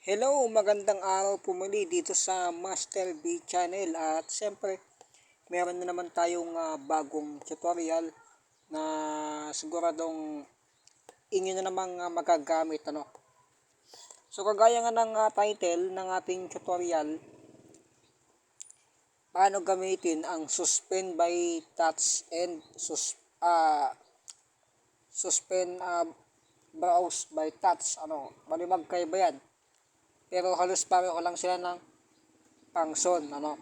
Hello, magandang araw po muli dito sa Master B Channel. At siyempre meron na naman tayong ah, bagong tutorial na siguradong inyo na namang ah, magagamit ano. So kagaya nga ng ah, title ng ating tutorial paano gamitin ang suspend by touch and sus ah suspend ah, browse by touch ano? Malimag kayo ba yan pero halos pareho lang sila ng function ano.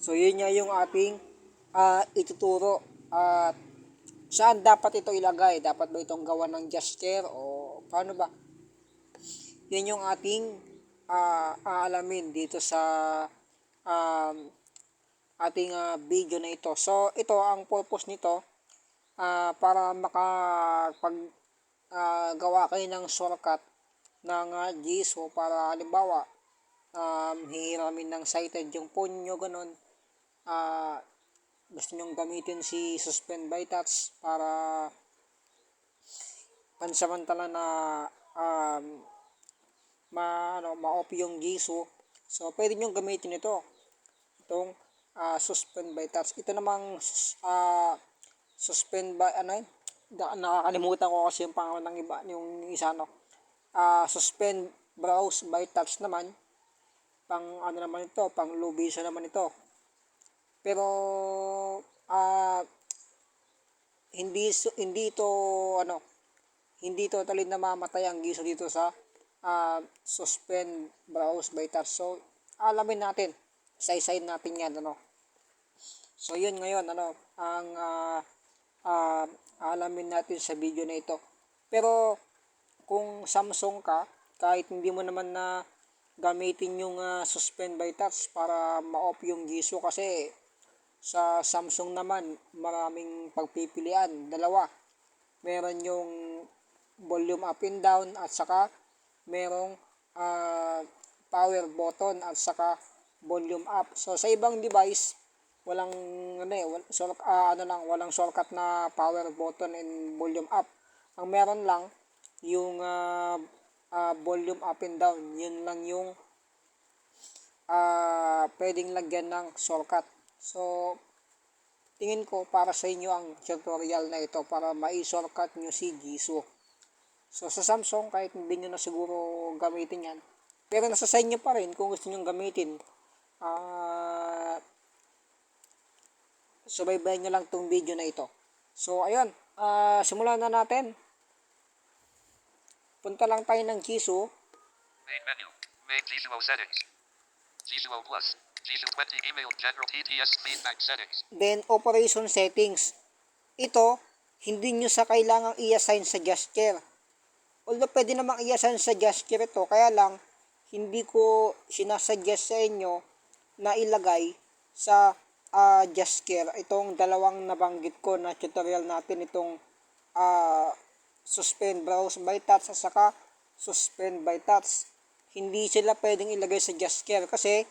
So yun nga yung ating ah, ituturo. At saan dapat ito ilagay? Dapat ba itong gawa ng gesture o paano ba? Yun yung ating ah, aalamin dito sa um, ating ah, video na ito. So ito ang purpose nito ah, para makapag ah, gawa kayo ng shortcut ng uh, GSO para halimbawa um, hihiramin ng cited yung phone nyo ganun ah gusto nyong gamitin si suspend by touch para pansamantala na um, ma ano ma-off yung GSO so pwede nyong gamitin ito. Itong ah, suspend by touch. Ito namang ah, suspend by ano yun? Nakakalimutan ko kasi yung pangalan ng iba yung isa no ah suspend browse by touch naman. Pang ano naman ito pang low vision naman ito. Pero ah hindi hindi ito ano hindi totally namamatay ang giso dito sa ah, suspend browse by touch. So alamin natin. Isa-isayin natin yan ano. So yun ngayon ano ang ah, ah, alamin natin sa video na ito. Pero kung Samsung ka, kahit hindi mo naman na gamitin yung ah, suspend by touch para ma-off yung GSO kasi sa Samsung naman maraming pagpipilian. Dalawa. Meron yung volume up and down at saka merong ah, power button at saka volume up. So sa ibang device walang ano eh, wal, ah, ano lang, walang shortcut na power button and volume up. Ang meron lang yung ah, ah, volume up and down yun lang yung ah pwedeng lagyan ng shortcut. So tingin ko para sa inyo ang tutorial na ito para mai-shortcut nyo si Jisoo. So sa Samsung kahit hindi nyo na siguro gamitin yan pero nasa sa inyo pa rin kung gusto nyo gamitin ah subaybayan nyo lang tong video na ito. So ayun ah simulan na natin Punta lang tayo ng Jisoo. Main menu. Main Visual settings. Visual plus. Visual 20 email general TTS feedback settings. Then, operation settings. Ito, hindi nyo sa kailangang i-assign sa gesture. Although, pwede namang i-assign sa gesture ito. Kaya lang, hindi ko sinasuggest sa inyo na ilagay sa uh, gesture itong dalawang nabanggit ko na tutorial natin itong uh, suspend browse by touch at saka suspend by touch. Hindi sila pwedeng ilagay sa gesture kasi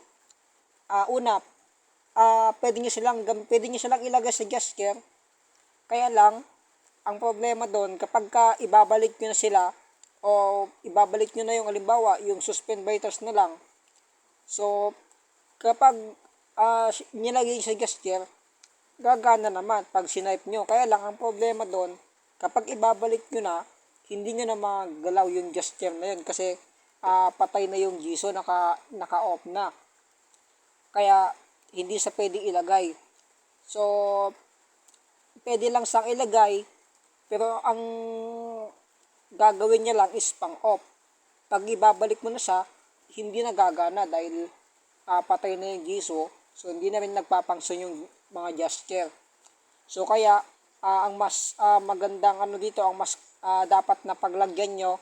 uh, una, uh, pwede nyo silang, pwede nyo silang ilagay sa gesture kaya lang, ang problema doon, kapag ka ibabalik nyo na sila, o ibabalik nyo na yung alimbawa, yung suspend by touch na lang. So, kapag uh, nilagay sa gesture, gagana naman pag sinipe nyo. Kaya lang, ang problema doon, kapag ibabalik nyo na, hindi nyo na magalaw yung gesture na yun kasi uh, patay na yung GSO, naka, naka-off na. Kaya, hindi sa pwede ilagay. So, pwede lang sang ilagay, pero ang gagawin niya lang is pang-off. Pag ibabalik mo na siya, hindi na gagana dahil uh, patay na yung GSO, so hindi na rin nagpapangsyon yung mga gesture. So, kaya, uh, ang mas uh, magandang ano dito, ang mas uh, dapat na paglagyan nyo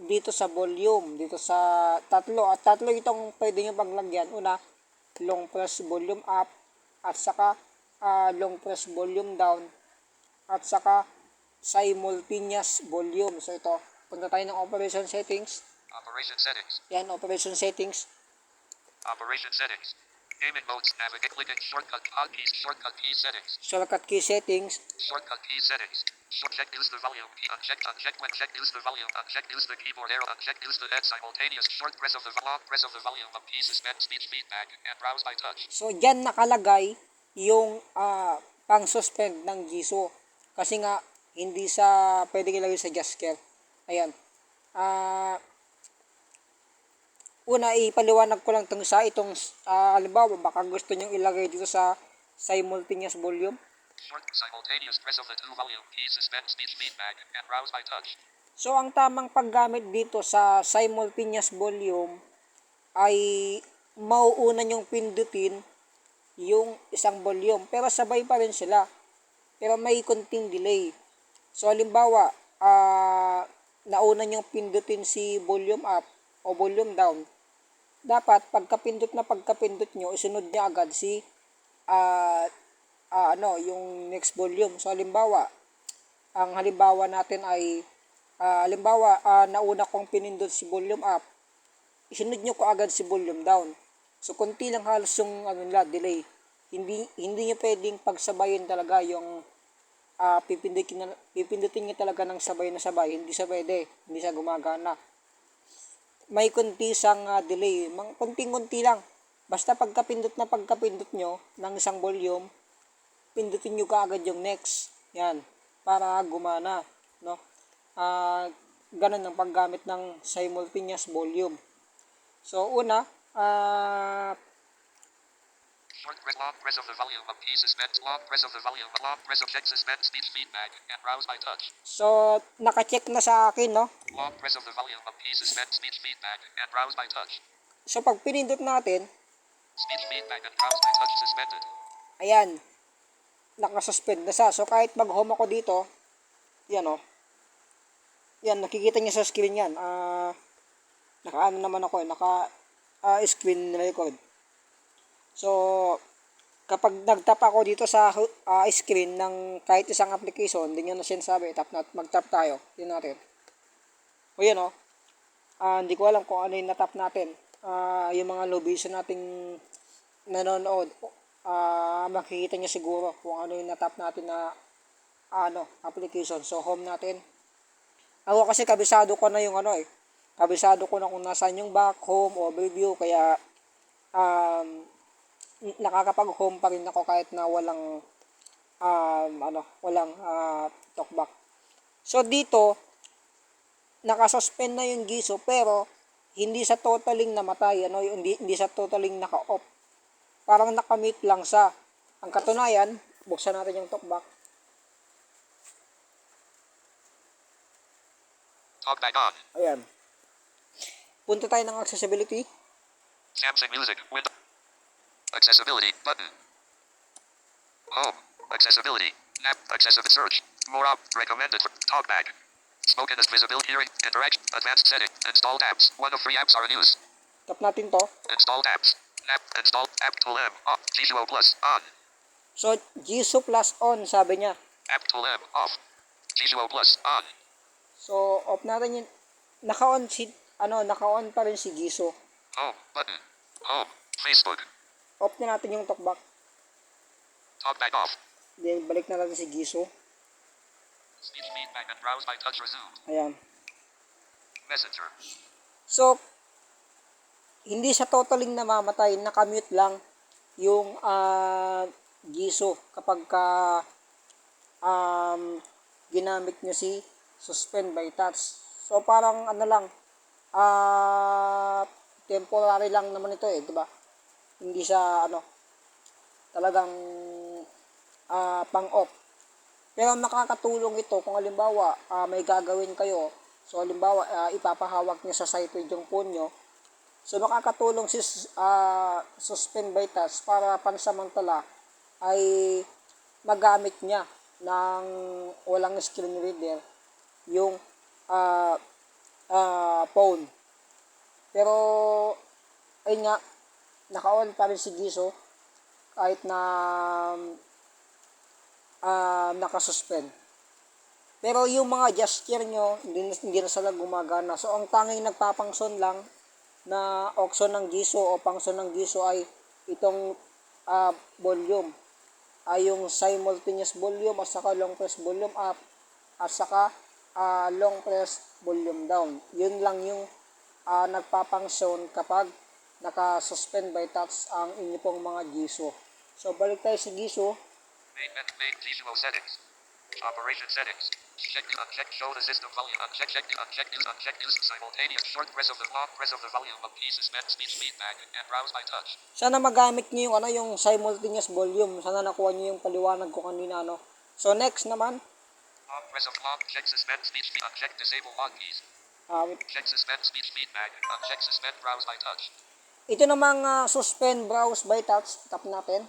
dito sa volume, dito sa tatlo. At tatlo itong pwede nyo paglagyan. Una, long press volume up at saka uh, long press volume down at saka simultaneous volume. So ito, punta tayo ng operation settings. Operation settings. Yan, operation settings. Operation settings. Gaming modes. Navigate. Clicking shortcut on keys. Shortcut key settings. Shortcut key settings. Shortcut key settings. Short check use the volume key. Uncheck. Uncheck when check use the volume. Uncheck use the keyboard arrow. Uncheck use the add simultaneous. Short press of the long press of the volume of key. Suspend speech feedback and browse by touch. So, dyan nakalagay yung ah, pang-suspend ng GISO. Kasi nga, hindi sa pwede ilagay sa Jasker. Ayan. Ah, una, ipaliwanag ko lang itong sa itong, ah, halimbawa, baka gusto nyong ilagay dito sa simultaneous volume. Short simultaneous press of the two volume key. Suspend speech feedback and browse by touch. So, ang tamang paggamit dito sa simultaneous volume ay mauuna nyong pindutin yung isang volume. Pero sabay pa rin sila. Pero may konting delay. So, halimbawa, ah nauna nyong pindutin si volume up o volume down. Dapat, pagkapindot na pagkapindot nyo, isunod nyo agad si ah ah, ano, yung next volume. So, halimbawa, ang halimbawa natin ay ah, halimbawa ah, nauna kong pinindot si volume up isunod nyo ko agad si volume down. So konti lang halos yung ano nila delay. Hindi hindi nyo pwedeng pagsabayin talaga yung ah, pipindutin na, pipindutin nyo talaga ng sabay na sabay. Hindi sa pwede. Hindi siya gumagana may konti sang ah, delay. Mang konting-konti lang. Basta pagkapindot na pagkapindot nyo ng isang volume pindutin nyo kaagad yung next. Yan. Para gumana no? Ah ganun ang paggamit ng simultaneous volume. So una ah Short press long press of the volume of key. Suspend long press of the volume. Long press of check. Suspend speech feedback and browse by touch. so naka-check na sa akin no Long press of the volume of key. Suspend speech feedback and browse by touch. so pag pinindot natin Speech feedback and browse by touch suspended. ayan nakasuspend na siya so kahit mag home ako dito yan oh yan nakikita niyo sa screen yan ah naka ano naman ako eh, naka ah, screen record so kapag nagtap ako dito sa ah, screen ng kahit isang application hindi nyo na sinasabi tap na mag-tap tayo. Yun natin. O yan oh. Ah, hindi ko alam kung ano yung natap natin. Ah, yung mga location nating nanonood ah makikita niyo siguro kung ano yung natap natin na ano application. So home natin. Ako kasi kabisado ko na yung ano eh. Kabisado ko na kung nasaan yung back home overview. Kaya um, nakakapag home pa rin ako kahit na walang um, ano walang uh, talkback so dito nakasuspend na yung giso pero hindi sa totaling namatay ano hindi, hindi sa totaling naka-off parang nakamute lang sa ang katunayan buksan natin yung talkback Talkback on. ayan punta tayo ng accessibility Samsung Music. Window. Accessibility. Button. Home. Accessibility. App. Accessibility. Search. More up. Recommended. Talkback. Spoken as visibility. Hearing. Interaction. Advanced setting. Installed apps. One of three apps are in use. tap natin to Installed apps. App. Installed. App Tool M. Off. G2O Plus. On. so Jisoo plus on sabi niya App Tool M. Off. G2O Plus. On. so off natin yun naka-on si ano naka-on pa rin si Jisoo Home. Button. Home. Facebook. Off na natin yung talkback Talkback off. then balik na natin si Jisoo Speech feedback and browse by touch resumed. ayan Messenger. So, hindi sa totaling namamatay, nakamute lang yung ah giso kapag ka um, ginamit nyo si suspend by touch. So, parang ano lang, ah temporary lang naman ito eh, di ba? Hindi siya ano, talagang ah pang-off. Pero makakatulong ito kung halimbawa ah, may gagawin kayo. So halimbawa ah, ipapahawak niyo sa sighted yung phone nyo. So makakatulong si ah, suspend by touch para pansamantala ay magamit niya ng walang screen reader yung ah, ah, phone. Pero ayun nga naka-on pa rin si Giso kahit na ah nakasuspend. Pero yung mga gesture nyo, hindi, hindi na sila gumagana. So, ang tanging nagpapangson lang na auction ng giso o pangson ng giso ay itong ah, volume ay yung simultaneous volume at saka long press volume up at saka ah, long press volume down. Yun lang yung ah, nagpapangsyon kapag naka-suspend by touch ang inyo pong mga GISO. So balik tayo sa GISO. Main. Main visual settings. Operation settings. Check the uncheck. Show the system volume. Uncheck. Check the uncheck news. Uncheck news. Simultaneous short press of the long press of the volume of key suspend speech feedback and browse by touch. Sana magamit niyo yung ano yung simultaneous volume. Sana nakuha niyo yung paliwanag ko kanina no. So next naman, Long press of long check suspend speech. Uncheck disable log keys. ah, Check suspend speech feedback. Uncheck suspend browse by touch. Ito namang ah, suspend browse by touch. Tap natin.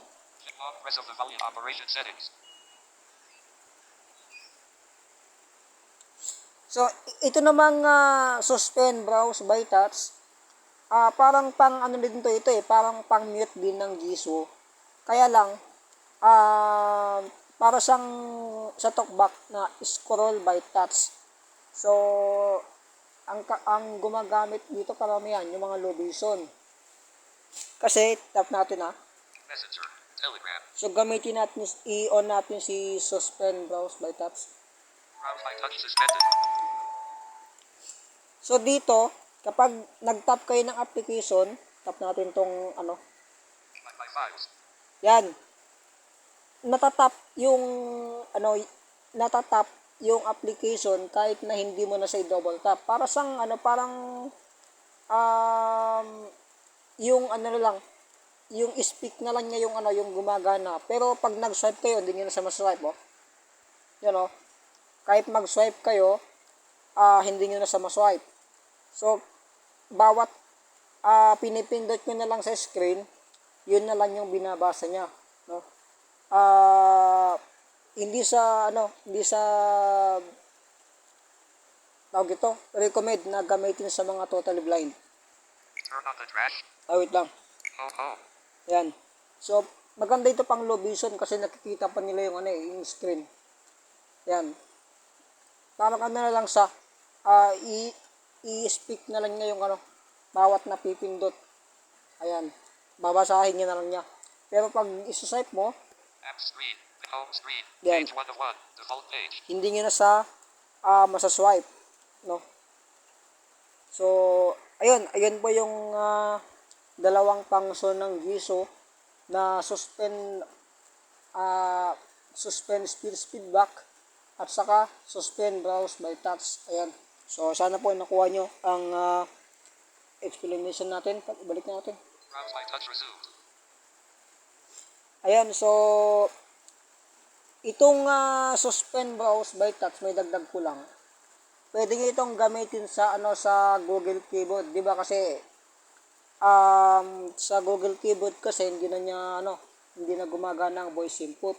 So, ito namang ah, suspend browse by touch, ah parang pang ano din to ito eh, parang pang mute din ng Jisoo. Kaya lang, ah para siyang sa talkback na scroll by touch. So, ang, ang gumagamit dito karamihan yung mga low vision. Kasi, tap natin ah. Messenger. Telegram. So, gamitin natin, i-on natin si suspend browse by touch. Browse by touch suspended. So dito, kapag nag-tap kayo ng application, tap natin tong ano, My, my files. yan. Natatap yung ano, natatap yung application kahit na hindi mo na siya double tap. Para sang ano, parang um, yung ano na lang, yung speak na lang niya yung ano, yung gumagana. Pero pag nag-swipe kayo, hindi niyo na siya maswipe, oh. Yan, oh. Kahit mag-swipe kayo, ah hindi nyo na siya maswipe. So, bawat ah pinipindot nyo na lang sa screen, yun na lang yung binabasa niya. No? Ah, hindi sa, ano, hindi sa, tawag ito, recommend na gamitin sa mga totally blind. Turn on the trash. Ah, wait lang. Home home. Yan. So, maganda ito pang low vision kasi nakikita pa nila yung ano eh, yung screen. Yan. Parang ano na lang sa i i-speak na lang niya yung ano, bawat napipindot. Ayan. Babasahin niya na lang niya. Pero pag isuswipe mo, App screen. Home screen. Yan. Page 1 of 1. Default page. hindi niya na sa ah masaswipe. No? So, ayun. Ayun po yung ah, dalawang function ng GISO na suspend ah suspend speed feedback at saka suspend browse by touch. Ayan. So, sana po nakuha nyo ang ah, explanation natin. Balik natin. Browse by touch resumed. Ayan, so itong ah, suspend browse by touch may dagdag ko lang. Pwede nyo itong gamitin sa ano sa Google Keyboard, 'di ba? Kasi um, sa Google Keyboard kasi hindi na niya ano, hindi na gumagana ang voice input.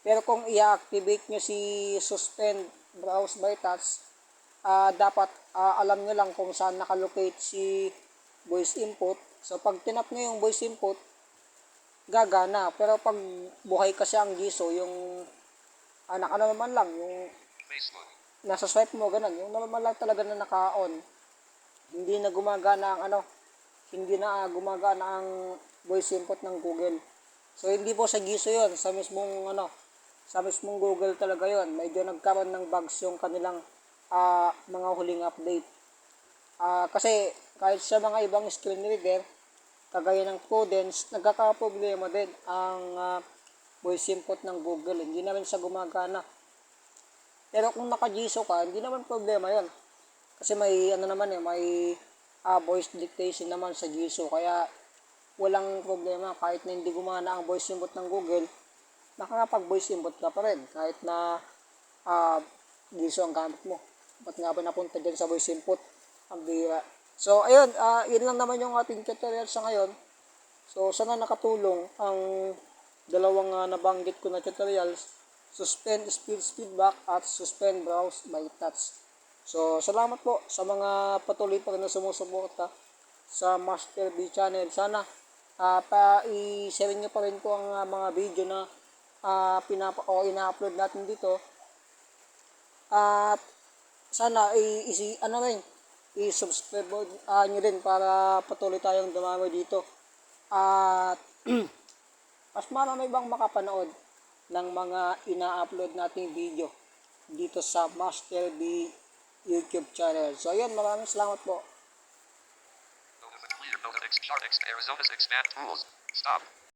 Pero kung i-activate nyo si suspend browse by touch, ah, dapat ah, alam nyo lang kung saan nakalocate si voice input. So pag tinap nyo yung voice input, gagana. Pero pag buhay kasi ang giso, yung anak ano naman lang, yung Facebook. Nasa swipe mo, ganun. Yung normal lang talaga na naka-on. Hindi na gumagana ang ano, hindi na ah, gumagana ang voice input ng Google. So, hindi po sa giso yon sa mismong ano, sa mismong Google talaga yon Medyo nagkaroon ng bugs yung kanilang ah, mga huling update. Ah, kasi kahit sa mga ibang screen reader, kagaya ng Prudence, nagkakaproblema din ang ah, voice input ng Google. Hindi na rin siya gumagana. Pero kung naka-GISO ka, hindi naman problema yon Kasi may ano naman eh, may ah, voice dictation naman sa GISO. Kaya walang problema kahit na hindi gumana ang voice input ng Google, nakakapag-voice input ka pa rin kahit na ah, GISO ang gamit mo. Ba't nga ba napunta dyan sa voice input? Ang bira. So, ayun, ah, yun lang naman yung ating tutorial sa ngayon. So, sana nakatulong ang dalawang ah, nabanggit ko na tutorials, suspend speed feedback at suspend browse by touch. So, salamat po sa mga patuloy pa rin na sumusuporta sa Master B channel. Sana ah pa-i-share nyo pa rin po ang ah, mga video na ah, pinapa o ina-upload natin dito. At sana i, isi ano rin i-subscribe uh, nyo rin para patuloy tayong dumami dito At mas marami bang makapanood ng mga ina-upload nating video dito sa Master B YouTube channel. So ayun, maraming salamat po. Stop.